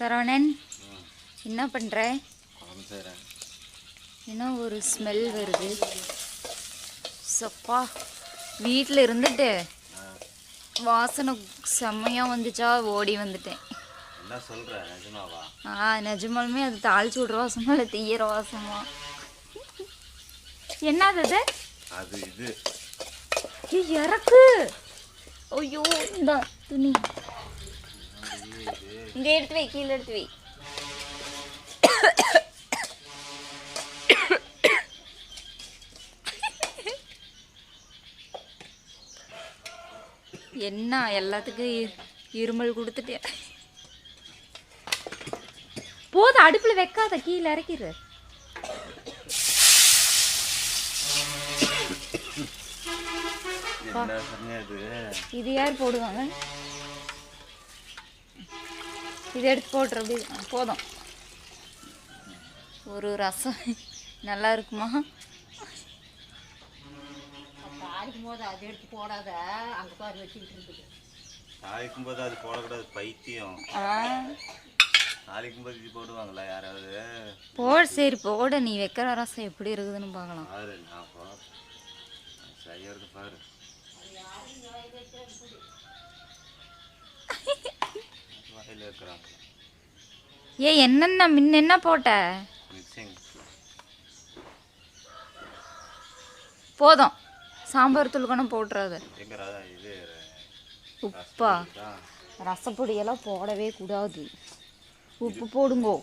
சரவணன் என்ன பண்ணுற என்ன ஒரு ஸ்மெல் வருது? சப்பா வீட்டில் இருந்துட்டு வாசனை செம்மையாக வந்துச்சா? ஓடி வந்துட்டேன். ஆ நிஜமாலுமே அது தாளிச்சு விட்ற வாசமா இல்லை தீயிற வாசமா? என்னது அது அது இது. இறக்கு! ஐயோ இந்த துணி. இங்க எடுத்து வை கீழே எடுத்து வை. என்ன எல்லாத்துக்கும் இருமல் கொடுத்துட்டேன் போதும் அடுப்புல வைக்காத கீழே இறக்கிடு இது யார் போடுவாங்க? இது எடுத்து போட்டுரு அப்படி. போதும். ஒரு ரசம். நல்லா இருக்குமா? தாளிக்கும் போது அதை எடுத்து போடாத. அங்கே பாரு வச்சுக்கிட்டு இருக்குது. தாளிக்கும் போது அது போடக்கூடாது பைத்தியம். தாளிக்கும் போது இது போடுவாங்களா யாராவது? போடு சரி போடு. நீ வைக்கிற ரசம் எப்படி இருக்குதுன்னு பார்க்கலாம். பாரு நான் போ செய்யறது பாரு. வாயில் இருக்கிறாங்க ஏ என்னென்ன முன்ன என்ன போட்ட? மிக்சிங். போதும். சாம்பார் தூள்கணும் போட்டுறாது. எங்கடா இது உப்பா. ரசப்பொடியெல்லாம் போடவே கூடாது. உப்பு போடுங்கோ.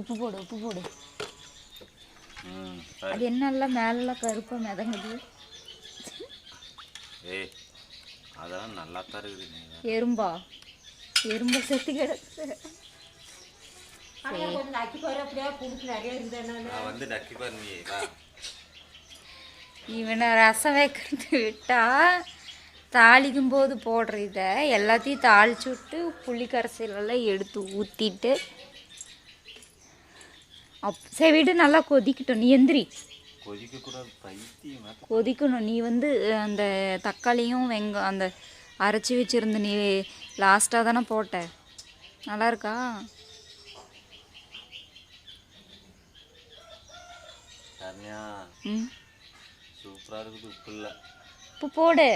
உப்பு போடு உப்பு போடு. அது என்னெல்லாம் மேலெல்லாம் கருப்பாக மிதங்குது. ஏய் அதெல்லாம் நல்லா தான் இருக்குது எறும்பா. எறும்பு செத்து கிடக்கு. இவனை ரசம் வைக்கிறது விட்டா தாளிக்கும் போது போடுற இதை எல்லாத்தையும் தாளிச்சு விட்டு புளி கரைசலெல்லாம் எடுத்து ஊற்றிட்டு அப் சரி விடு நல்லா கொதிக்கட்டும். நீ எந்திரி. கொதிக்கணும். நீ வந்து அந்த தக்காளியும் வெங்க அந்த அரைச்சி வச்சிருந்த நீ லாஸ்ட்டாக தானே போட்ட. நல்லா இருக்கா சரண்யா ம். சூப்பரா இருக்குது உப்பு இல்லை இப்போ போடு.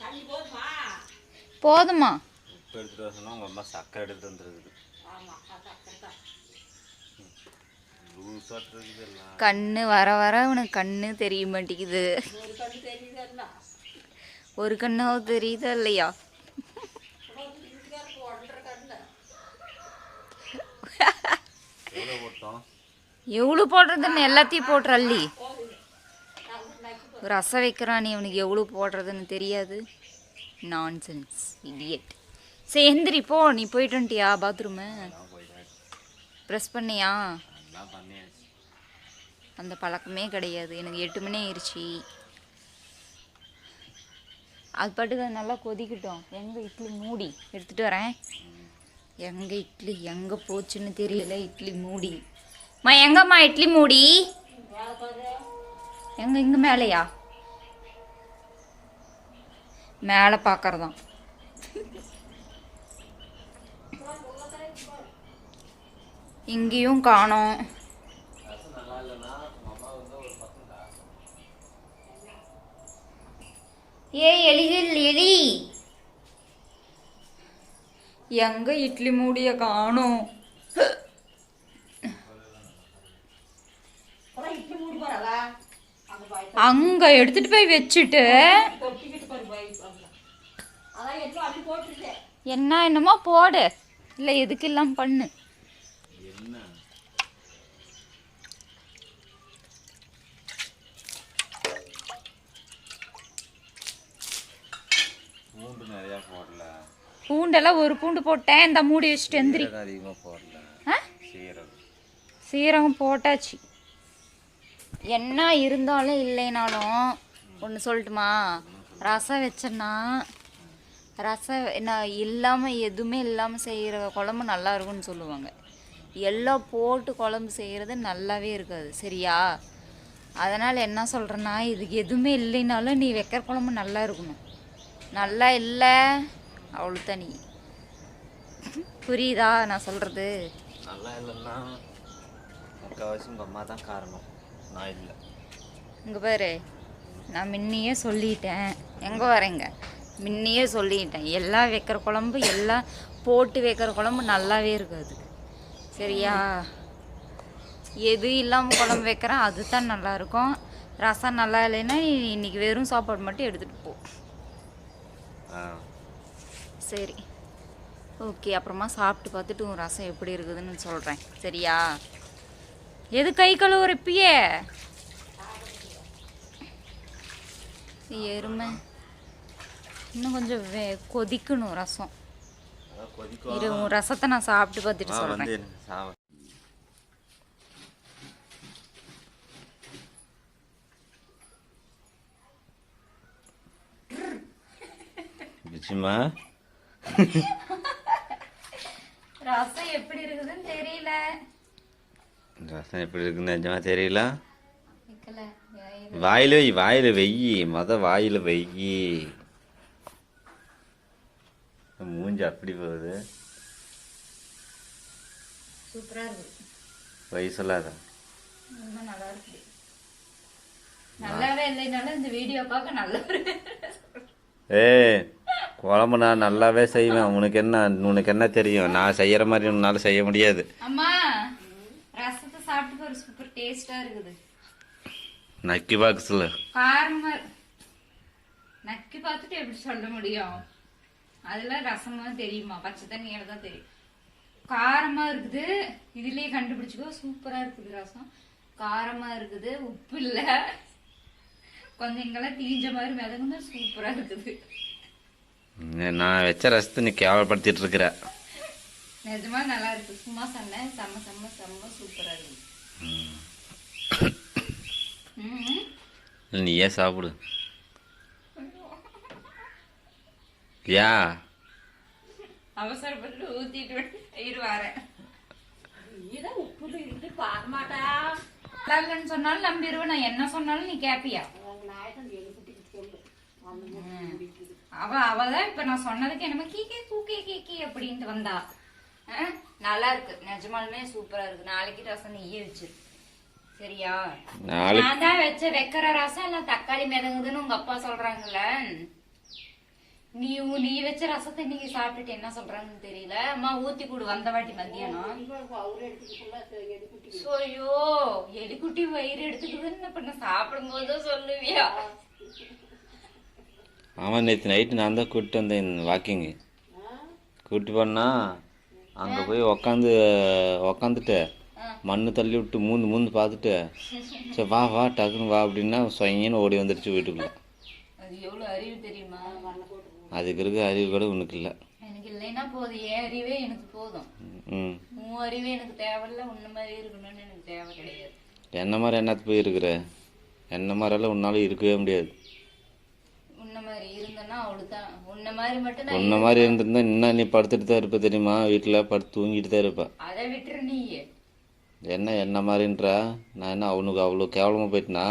தண்ணி போதுமா? போதுமா உப்பு எடுத்துட்டு வர சொன்னா உங்க அம்மா சக்கரை எடுத்து வந்துருக்குது ஆமாம் அது அப்படி தான் லூசாட்டு இருக்குது எல்லாம் கண்ணு வர வர உனக்கு கண்ணு தெரிய மாட்டேங்குது. ஒரு ஒரு கண்ணாவது தெரியுதா இல்லையா? எவ்வளோ போடுறதுன்னு எல்லாத்தையும் போட்டுற அள்ளி ரசம் வைக்கிறான் நீ அவனுக்கு எவ்வளோ போடுறதுன்னு தெரியாது. நான்சென்ஸ் இடியட் சரி எந்திரி போ நீ போயிட்டு வந்துட்டியா பாத்ரூமு ப்ரெஸ் பண்ணியா? எல்லாம் பண்ணியாச்சு அந்த பழக்கமே கிடையாது. எனக்கு எட்டு மணி ஆயிடுச்சு அது பாட்டுக்கு அது நல்லா கொதிக்கட்டும். எங்கே இட்லி மூடி? எடுத்துகிட்டு வரேன். எங்கே இட்லி எங்கே போச்சுன்னு தெரியல. இட்லி மூடி. மா எங்கம்மா இட்லி மூடி? எங்கே இங்கே மேலேயா? மேலே பார்க்குறதான் இங்கேயும் காணோம். ஏ எலிகள் எலி. எங்க இட்லி மூடிய காணோம். அங்க எடுத்துட்டு போய் வச்சுட்டு. எல்லாம் என்ன என்னமோ போடு. இல்லை எதுக்கு இல்லாம பண்ணு என்ன பூண்டு நிறையா போடல பூண்டெல்லாம் ஒரு பூண்டு போட்டேன். இந்த மூடி வச்சுட்டு எந்திரி. சீரகம் போட்டாச்சு. என்ன இருந்தாலும் இல்லைனாலும் ஒன்று சொல்லட்டுமா? ரசம் வச்சேன்னா ரசம் நான் இல்லாமல் எதுவுமே இல்லாமல் செய்கிற குழம்பு நல்லா இருக்கும்னு சொல்லுவாங்க. எல்லாம் போட்டு குழம்பு செய்கிறது நல்லாவே இருக்காது. சரியா? அதனால் என்ன சொல்கிறேன்னா இதுக்கு எதுவுமே இல்லைனாலும் நீ வைக்கிற குழம்பு நல்லா இருக்கணும். நல்லா இல்லை? அவளு தனி. புரியுதா நான் சொல்கிறது நல்லா இல்லைன்னா முக்கால்வாசி உங்கள் அம்மா தான் காரணம். நான் இல்லை. இங்கே பாரு நான் முன்னையே சொல்லிட்டேன். எங்கே வரேங்க? முன்னையே சொல்லிட்டேன். எல்லாம் வைக்கிற குழம்பு எல்லாம் போட்டு வைக்கிற குழம்பு நல்லாவே இருக்காது. சரியா? எது இல்லாமல் குழம்பு வைக்கிறேன் அதுதான் நல்லா இருக்கும் ரசம் நல்லா இல்லைன்னா நீ இன்னைக்கு வெறும் சாப்பாடு மட்டும் எடுத்துகிட்டு போ. ஆ. சரி. ஓகே அப்புறமா சாப்பிட்டு பார்த்துட்டு உன் ரசம் எப்படி இருக்குதுன்னு சொல்கிறேன் சரியா? எது கை கழுவுற இப்பயே எருமை. இன்னும் கொஞ்சம் வே கொதிக்கணும் ரசம். இரு உன் ரசத்தை நான் சாப்பிட்டு பார்த்துட்டு சொல்கிறேன் பிச்சுமா ரசம் எப்படி இருக்குதுன்னு தெரியல. ரசம் எப்படி இருக்குன்னு நிஜமா தெரியல? வாயில. வை வாயில வெய்யி மொத வாயில வெய்யி மூஞ்சி அப்படி போகுது. சூப்பராக இருக்குது வயசு சொல்லாத. நல்லா நல்லாவே இல்லைனாலும் இந்த வீடியோ பார்க்க நல்லா இருக்கு ஏய் குழம்பு நான் நல்லாவே செய்வேன். உனக்கு என்ன உனக்கு என்ன தெரியும்? நான் செய்யற மாதிரி உன்னால செய்ய முடியாது. அம்மா ரசத்தை சாப்பிட்டு ஒரு சூப்பர் டேஸ்டா இருக்குது. நக்கி பாக்ஸில் காரமா நக்கி பார்த்துட்டு எப்படி சொல்ல முடியும்? அதெல்லாம் ரசமா தெரியுமா? பச்சை தண்ணியால தான் தெரியும். காரமா இருக்குது. இதுலயே கண்டுபிடிச்சுக்கோ. சூப்பரா இருக்குது ரசம். காரமா இருக்குது. உப்பு இல்ல. கொஞ்சம் இங்கெல்லாம் தீஞ்ச மாதிரி மிதங்குனா சூப்பரா இருக்குது. நான் வச்ச ரசத்தை நீ கேவலப்படுத்திட்டு இருக்கிற. நிஜமா நல்லா இருக்கு. சும்மா சொன்னேன். செம்ம செம்ம செம்ம சூப்பரா இருக்குது ம். நீயே சாப்பிடு? யா? அவசரப்பட்டு ஊத்திட்டு இரு வரேன். உப்புல இருந்து பார்க்க மாட்டா நல்லா இல்லைன்னு சொன்னாலும் நம்பிடுவேன். நான் என்ன சொன்னாலும் நீ கேப்பியா? அவ அவதான் இப்ப நான் சொன்னதுக்கு என்னமோ கீக்கே கூக்கே கீக்கி அப்படின்ட்டு வந்தா. அஹ், நல்லா இருக்கு. நிஜமாலுமே சூப்பரா இருக்கு. நாளைக்கு ரசம் நெய்யே வச்சிரு சரியா? நாளைக்கு நான் தான் வச்ச வைக்கிற ரசம் எல்லாம் தக்காளி மிதங்குதுன்னு உங்க அப்பா சொல்றாங்கல்ல? நீ நீ வச்ச ரசத்தை இன்னைக்கு சாப்பிட்டுட்டு என்ன சொல்றாங்கன்னு தெரியல. அம்மா ஊத்தி கூடு. வந்த வாட்டி மத்தியானம். ஐயோ எலிக்குட்டி வயிறு எடுத்துக்குதுன்னு இப்ப நான் சாப்பிடும் போது சொல்லுவியா ஆமாம் நேற்று நைட்டு நான் தான் கூப்பிட்டு வந்தேன் வாக்கிங்கு கூப்பிட்டு போனா அங்கே போய் உக்காந்து உக்காந்துட்டு மண்ணு தள்ளி விட்டு மூந்து மூந்து பார்த்துட்டு சரி வா வா டக்குன்னு வா அப்படின்னா சொயின்னு ஓடி வந்துடுச்சு வீட்டுக்குள்ள. அதுக்கு இருக்க அறிவு கூட உனக்கு இல்லை. எனக்கு இல்லைன்னா போதும். என் அறிவே எனக்கு போதும். ம். உன் அறிவே எனக்கு தேவையில்ல உன்ன மாதிரி இருக்கணும்னு எனக்கு தேவை கிடையாது. என்ன மாதிரி என்னத்து போய் இருக்கிற? என்ன மாதிரியெல்லாம் உன்னால இருக்கவே முடியாது. உன்ன மாதிரி இருந்தேன்னா அவ்வளவுதான் உன்ன மாதிரி மட்டும் நான் உன்ன மாதிரி இருந்திருந்தா இன்னும் நீ படுத்துட்டு தான் இருப்ப தெரியுமா? வீட்டில் படுத்து தூங்கிட்டு தான் இருப்ப. அதை விட்டுரு நீ என்ன என்ன மாதிரின்றா? நான் என்ன அவனுக்கு அவ்வளோ கேவலமாக போயிட்டனா?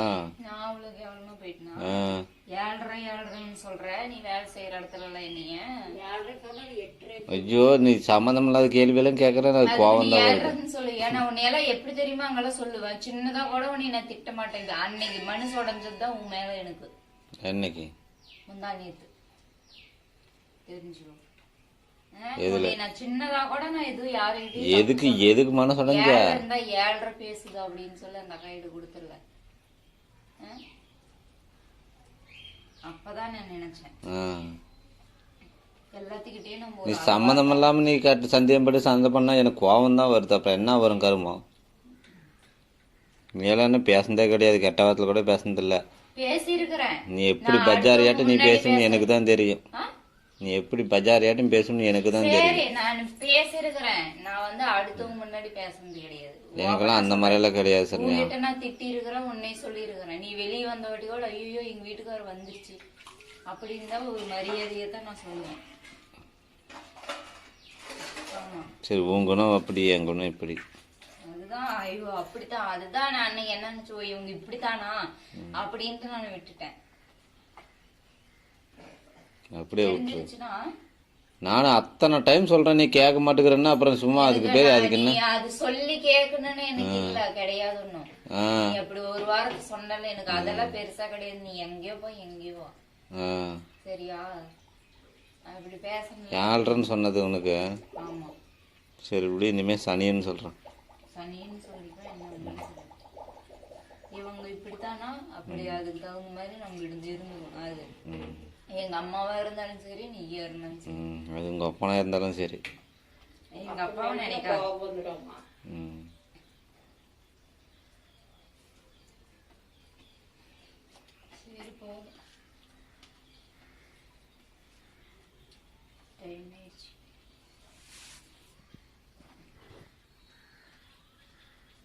நான் அவ்வளவு கேவலமா போயிட்டேனா? ஏழ்ரை ஏழ்ரைன்னு நீ வேலை இடத்துல என்னைய? ஐயோ நீ சம்மந்தம் இல்லாத கேள்வியெல்லாம் கேட்குறேன் அது கோவம் தான் சொல்லு. ஏன்னா உன்னையெல்லாம் எப்படி தெரியுமா அங்கெல்லாம் சொல்லுவேன் சின்னதா கூட உன்னை நான் திட்ட மாட்டேங்க அன்னைக்கு மனசு உடஞ்சதுதான் உன் மேல எனக்கு. என்னைக்கு? முந்தா எதுக்கு எதுக்கு மனசு உடஞ்ச? ஏழரை பேசுது அப்படின்னு சொல்லி அந்த? அப்பதான் நான் நினைச்சேன். நீ சம்மந்தம் இல்லாமல் நீ கட்டு சந்தேகப்பட்டு சண்டை பண்ணால் எனக்கு கோவம் தான் வருது அப்புறம் என்ன வரும் கருமோ மேலே என்ன பேசுனதே கிடையாது கெட்ட வாரத்தில் கூட பேசுனதில்ல. பேசி இருக்கிறேன் நீ எப்படி பஜாரியாட்டம் நீ பேசணும் எனக்கு தான் தெரியும்? நீ எப்படி பஜாரியாட்டம் பேசணும்னு எனக்கு தான் தெரியும். சரி நான் பேசி இருக்கிறேன் நான் வந்து அடுத்தவங்க முன்னாடி பேசுனது கிடையாது எனக்கெல்லாம் அந்த மாதிரியெல்லாம் கிடையாது சரண்யா உங்ககிட்ட நான் திட்டி இருக்கிறேன் உன்னை சொல்லி இருக்கிறேன் நீ வெளியே வந்த வாட்டி கூட ஐயோ எங்க வீட்டுக்காரர் வந்துருச்சு. அப்படின்னு தான் ஒரு மரியாதையை தான் நான் சொல்லுவேன். சரி உன் குணம் அப்படி என் குணம் இப்படி. அதுதான் ஐயோ அப்படித்தான் அதுதான் நான் அன்னைக்கு என்ன நினைச்சோ இவங்க இப்படித்தானா? அப்படின்ட்டு நான் விட்டுட்டேன். அப்படியே தெரிஞ்சிருச்சுன்னா? நானும் அத்தனை டைம் சொல்கிறேன் நீ கேட்க மாட்டேங்கிறேன்னா அப்புறம் சும்மா அதுக்கு பேர் அதுக்கு என்ன? அது சொல்லி கேட்கணும்னு எனக்கு இல்ல கிடையாது நீ அப்படி ஒரு வாரத்துக்கு சொன்னல எனக்கு அதெல்லாம் பெருசா கிடையாது. நீ எங்கேயோ போய் எங்கேயோ சரியா? அப்படி பேசணும் யாழ்றன்னு சொன்னது உனக்கு? ஆமா. சரி இப்படி இனிமேல் சனின்னு சொல்கிறேன் சனின்னு சொல்லிப்பா என்ன இவங்க இப்படித்தானா? அப்படி அதுக்கு தகுந்த மாதிரி நம்ம இருந்து அது. எங்க அம்மாவா இருந்தாலும் சரி நீயா இருந்தாலும் சரி. அது உங்க அப்பனா இருந்தாலும் சரி. எங்க அப்பாவை நினைக்காம சரி போதும்.